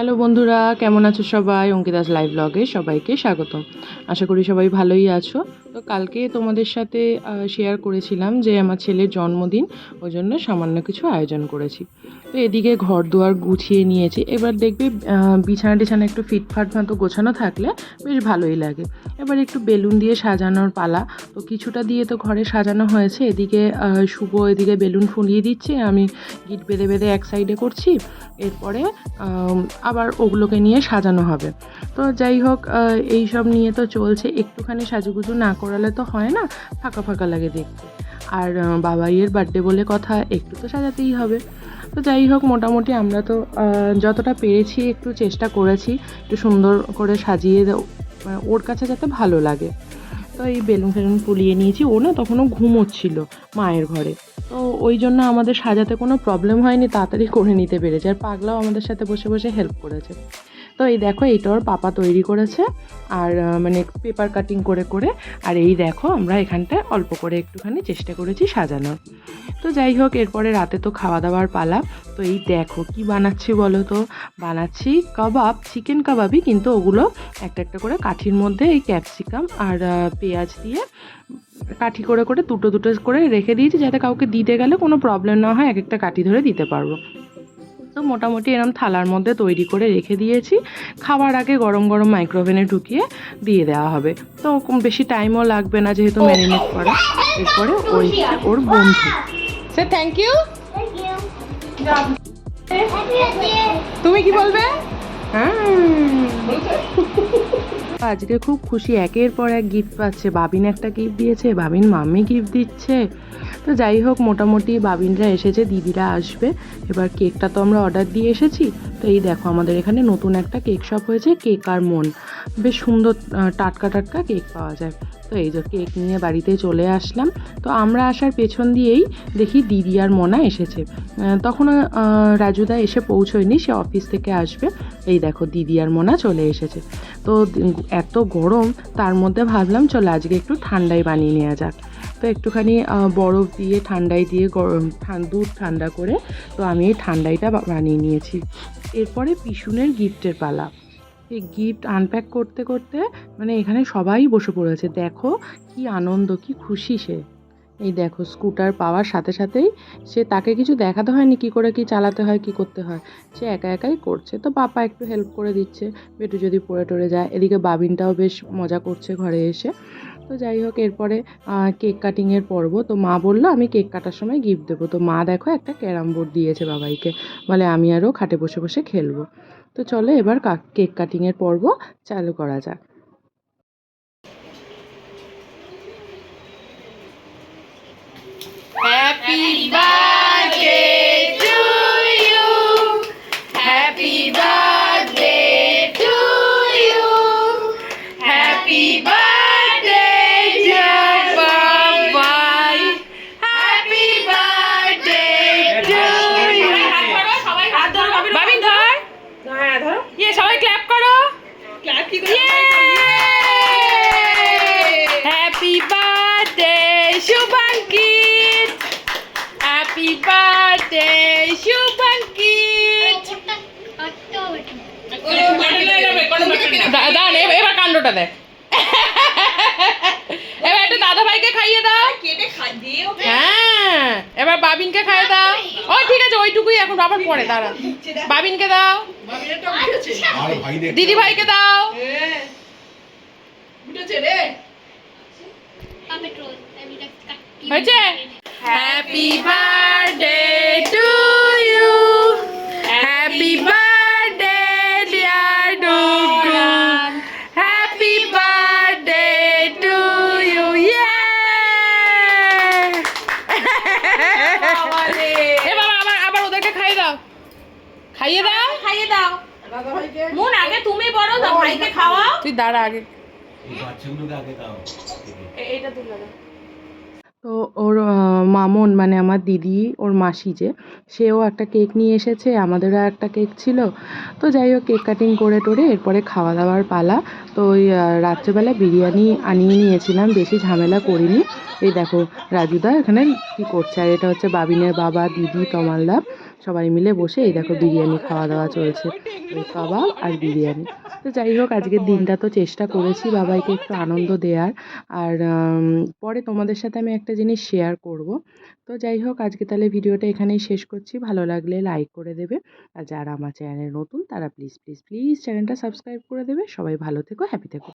Hello বন্ধুরা, কেমন আছো সবাই? অঙ্কিতাস লাইভ ব্লগে সবাইকে স্বাগতম আশা করি সবাই ভালোই আছো। তো কালকে তোমাদের সাথে শেয়ার করেছিলাম যে আমার ছেলের জন্মদিন ওই জন্য সামান্য কিছু আয়োজন করেছি। তো এদিকে ঘর দুয়ার গুছিয়ে নিয়েছি। এবার দেখবে বিছানা টিছানা একটু ফিটফাট মতো গোছানো থাকলে বেশ ভালোই লাগে। এবার একটু বেলুন দিয়ে সাজানোর পালা। তো কিছুটা দিয়ে তো ঘরে সাজানো হয়েছে। এদিকে শুভ এদিকে বেলুন ফুলিয়ে দিচ্ছে। আমি গিট বেঁধে বেঁধে এক সাইডে করছি। এরপরে আবার ওগুলোকে নিয়ে সাজানো হবে। তো যাই হোক এই সব নিয়ে তো চলছে। একটুখানি সাজুগুজু না করালে তো হয় না, ফাঁকা ফাঁকা লাগে দেখতে। আর বাবাইয়ের বার্থডে বলে কথা, একটু তো সাজাতেই হবে। তো যাই হোক, মোটামুটি আমরা তো যতটা পেরেছি একটু চেষ্টা করেছি, একটু সুন্দর করে সাজিয়ে ওর কাছে যাতে ভালো লাগে। তো এই বেলুন ফেলুন ফুলিয়ে নিয়েছি। ও না তখনও ঘুমোচ্ছিল মায়ের ঘরে। তো ওই জন্য আমাদের সাজাতে কোনো প্রবলেম হয়নি, তাড়াতাড়ি করে নিতে পেরেছে। আর পাগলাও আমাদের সাথে বসে বসে হেল্প করেছে। তো এই দেখো, এইটা ওর পাপা তৈরি করেছে। আর মানে পেপার কাটিং করে করে। আর এই দেখো, আমরা এখানটায় অল্প করে একটুখানি চেষ্টা করেছি সাজানোর। তো যাই হোক, এরপরে রাতে তো খাওয়া দাওয়ার পালা। তো এই দেখো, কি বানাচ্ছি বলো তো? বানাচ্ছি কাবাব চিকেন কাবাবই, কিন্তু ওগুলো একটা একটা করে কাঠির মধ্যে এই ক্যাপসিকাম আর পেঁয়াজ দিয়ে কাঠি করে করে দুটো দুটো করে রেখে দিয়েছি যাতে কাউকে দিতে গেলে কোনো প্রবলেম না হয় এক একটা কাঠি ধরে দিতে পারব। তো মোটামুটি এরম থালার মধ্যে তৈরি করে রেখে দিয়েছি। খাবার আগে গরম গরম মাইক্রোওভেনে ঢুকিয়ে দিয়ে দেওয়া হবে। তো বেশি টাইমও লাগবে না যেহেতু ম্যারিনেট করা। এরপরে ওই ওর বন্ধু। সে থ্যাংক ইউ তুমি কি বলবে? হ্যাঁ। আজকে খুব খুশি, একের পর এক গিফট পাচ্ছে। বাবিন একটা গিফট দিয়েছে, বাবিন মাম্মি গিফট দিচ্ছে। তো যাই হোক, মোটামুটি বাবিনরা এসেছে, দিদিরা আসবে। এবার কেকটা তো আমরা অর্ডার দিয়ে এসেছি। তো এই দেখো, আমাদের এখানে নতুন একটা কেক শপ হয়েছে কেক আর মন। বেশ সুন্দর টাটকা টাটকা কেক পাওয়া যায়। তো এই যে কেক নিয়ে বাড়িতে চলে আসলাম। তো আমরা আসার পেছন দিয়েই দেখি দিদি আর মোনা এসেছে। তখন রাজুদা এসে পৌঁছয়নি, সে অফিস থেকে আসবে। এই দেখো, দিদি আর মোনা চলে এসেছে। তো এত গরম, তার মধ্যে ভাবলাম, চলো আজকে একটু ঠান্ডাই বানিয়ে নেওয়া যাক। তো একটুখানি বরফ দিয়ে, ঠান্ডাই দিয়ে গরম দুধ ঠান্ডা করে, তো আমি এই ঠান্ডাইটা বানিয়ে নিয়েছি। এরপরে পিসুনের গিফটের পালা। এই গিফট আনপ্যাক করতে করতে মানে এখানে সবাই বসে পড়েছে। দেখো কি আনন্দ, কি খুশি সে। এই দেখো স্কুটার পাওয়ার সাথে সাথেই সে তাকে কিছু দেখাতে হয়নি, কি করে কি চালাতে হয়, কি করতে হয়। সে একা একাই করছে। তো পাপা একটু হেল্প করে দিচ্ছে। বেটু যদি পড়ে টরে যায়। এদিকে বাবিনটাও বেশ মজা করছে ঘরে এসে। তো যাই হোক, এরপরে কেক কাটিংয়ের পর্ব। তো মা বলল, আমি কেক কাটার সময় গিফট দেবো। তো মা দেখো একটা ক্যারাম বোর্ড দিয়েছে বাবাইকে। বলে, আমি আরও খাটে বসে বসে খেলব। তো চলো এবার কেক কাটিংয়ের পর্ব চালু করা যাক। এবার কাণ্ডটা দেখ এবার একটু দাদা ভাইকে খাইয়ে দাও হ্যাঁ এবার বাবিনকে খাইয়ে দাও ও ঠিক আছে ওইটুকুই এখন পরে বাবিনকে দাও দিদি ভাইকে দাও হয়েছে happy birthday to you happy birthday খাইয়ে দাও। খাইয়ে দাও। মন আগে তুমি বড় দাও ভাইকে খাওয়াও। তুই দাঁড়া আগে। এই বাচ্চাগুলোকে আগে দাও। এইটা তুলে দাও। তো ওর মামন মানে আমার দিদি ওর মাসি যে সেও একটা কেক নিয়ে এসেছে আমাদেরও একটা কেক ছিল। তো যাই হোক কেক কাটিং করে টোরে এরপরে খাওয়া দাওয়ার পালা। তো ওই রাত্রেবেলা বিরিয়ানি আনিয়ে নিয়েছিলাম বেশি ঝামেলা করিনি। এই দেখো রাজুদা এখানে কী করছে আর এটা হচ্ছে বাবিনের বাবা দিদি তমালদা। সবাই মিলে বসে এই দেখো বিরিয়ানি খাওয়া দাওয়া চলছে কাবাব আর বিরিয়ানি। তো যাই হোক, আজকের দিনটা তো চেষ্টা করেছি বাবাইকে একটু আনন্দ দেওয়ার আর পরে তোমাদের সাথে আমি একটা জিনিস শেয়ার করব। তো যাই হোক, আজকে তাহলে ভিডিওটা এখানেই শেষ করছি। ভালো লাগলে লাইক করে দেবে। আর যারা আমার চ্যানেলে নতুন, তারা প্লিজ প্লিজ প্লিজ চ্যানেলটা সাবস্ক্রাইব করে দেবে। সবাই ভালো থেকো হ্যাপি থেকো।